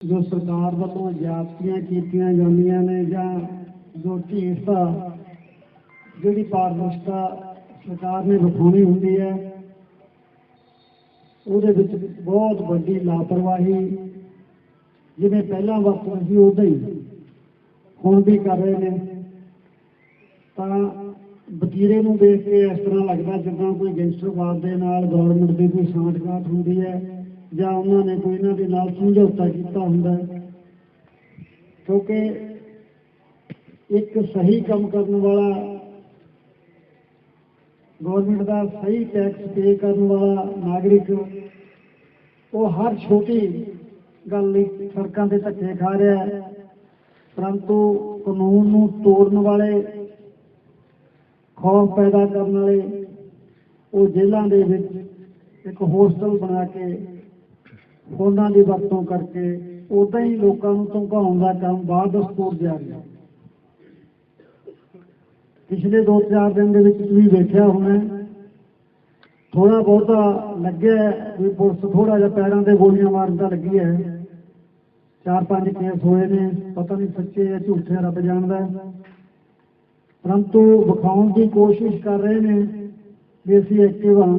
ਜੋ ਸਰਕਾਰ ਵੱਲੋਂ ਜਾਪਤੀਆਂ ਕੀਤੀਆਂ ਜਾਂਦੀਆਂ ਨੇ ਜਾਂ ਜੋ ਢੀਠਤਾ ਜਿਹੜੀ ਪਾਰਦਰਸ਼ਤਾ ਸਰਕਾਰ ਨੇ ਵਿਖਾਉਣੀ ਹੁੰਦੀ ਹੈ, ਉਹਦੇ ਵਿੱਚ ਬਹੁਤ ਵੱਡੀ ਲਾਪਰਵਾਹੀ ਜਿਵੇਂ ਪਹਿਲਾਂ ਵਰਤਦੇ ਸੀ, ਉਦਾਂ ਹੀ ਹੁਣ ਵੀ ਕਰ ਰਹੇ ਨੇ। ਤਾਂ ਵਤੀਰੇ ਨੂੰ ਦੇਖ ਕੇ ਇਸ ਤਰ੍ਹਾਂ ਲੱਗਦਾ ਜਿੱਦਾਂ ਕੋਈ ਗੈਂਗਸਟਰਵਾਦ ਦੇ ਨਾਲ ਗਵਰਨਮੈਂਟ ਦੀ ਕੋਈ ਸਾਂਠਗਾਂਠ ਹੁੰਦੀ ਹੈ। ਜਾਂ ਉਹਨਾਂ ਨੇ ਕੋਈ ਇਹਨਾਂ ਦੇ ਨਾਲ ਸਮਝੌਤਾ ਕੀਤਾ ਹੁੰਦਾ ਹੈ। ਕਿਉਂਕਿ ਇੱਕ ਸਹੀ ਕੰਮ ਕਰਨ ਵਾਲਾ ਗਵਰਨਮੈਂਟ ਦਾ ਸਹੀ ਟੈਕਸ ਪੇ ਕਰਨ ਵਾਲਾ ਨਾਗਰਿਕ, ਉਹ ਹਰ ਛੋਟੀ ਗੱਲ ਲਈ ਸੜਕਾਂ ਤੇ ਧੱਕੇ ਖਾ ਰਿਹਾ ਹੈ। ਪਰੰਤੂ ਕਾਨੂੰਨ ਨੂੰ ਤੋੜਨ ਵਾਲੇ, ਖੌਫ ਪੈਦਾ ਕਰਨ ਵਾਲੇ, ਉਹ ਜੇਲ੍ਹਾਂ ਦੇ ਵਿੱਚ ਇੱਕ ਹੋਸਟਲ ਬਣਾ ਕੇ ਉਹਨਾਂ ਦੀ ਵਰਤੋਂ ਕਰਕੇ ਉਦਾਂ ਹੀ ਲੋਕਾਂ ਨੂੰ ਧਮਕਾਉਣ ਦਾ ਕੰਮ ਬਾਅਦ ਦਸਤੂਰ ਜਾਰੀ ਹੈ ਪਿਛਲੇ 2-4 ਦਿਨ ਦੇ ਵਿੱਚ ਤੁਸੀਂ ਵੇਖਿਆ ਹੋਣਾ ਥੋੜਾ ਬਹੁਤਾ ਲੱਗਿਆ ਵੀ ਪੁਲਿਸ ਥੋੜਾ ਜਿਹਾ ਪੈਰਾਂ ਤੇ ਗੋਲੀਆਂ ਮਾਰਨ ਦਾ ਲੱਗੀ ਹੈ। ਚਾਰ ਪੰਜ ਕੇਸ ਹੋਏ ਨੇ, ਪਤਾ ਨਹੀਂ ਸੱਚੇ ਜਾਂ ਝੂਠੇ, ਰੱਬ ਜਾਣਦਾ ਹੈ। ਪਰੰਤੂ ਵਿਖਾਉਣ ਦੀ ਕੋਸ਼ਿਸ਼ ਕਰ ਰਹੇ ਨੇ ਵੀ ਅਸੀਂ ਐਕਟਿਵ ਹਾਂ।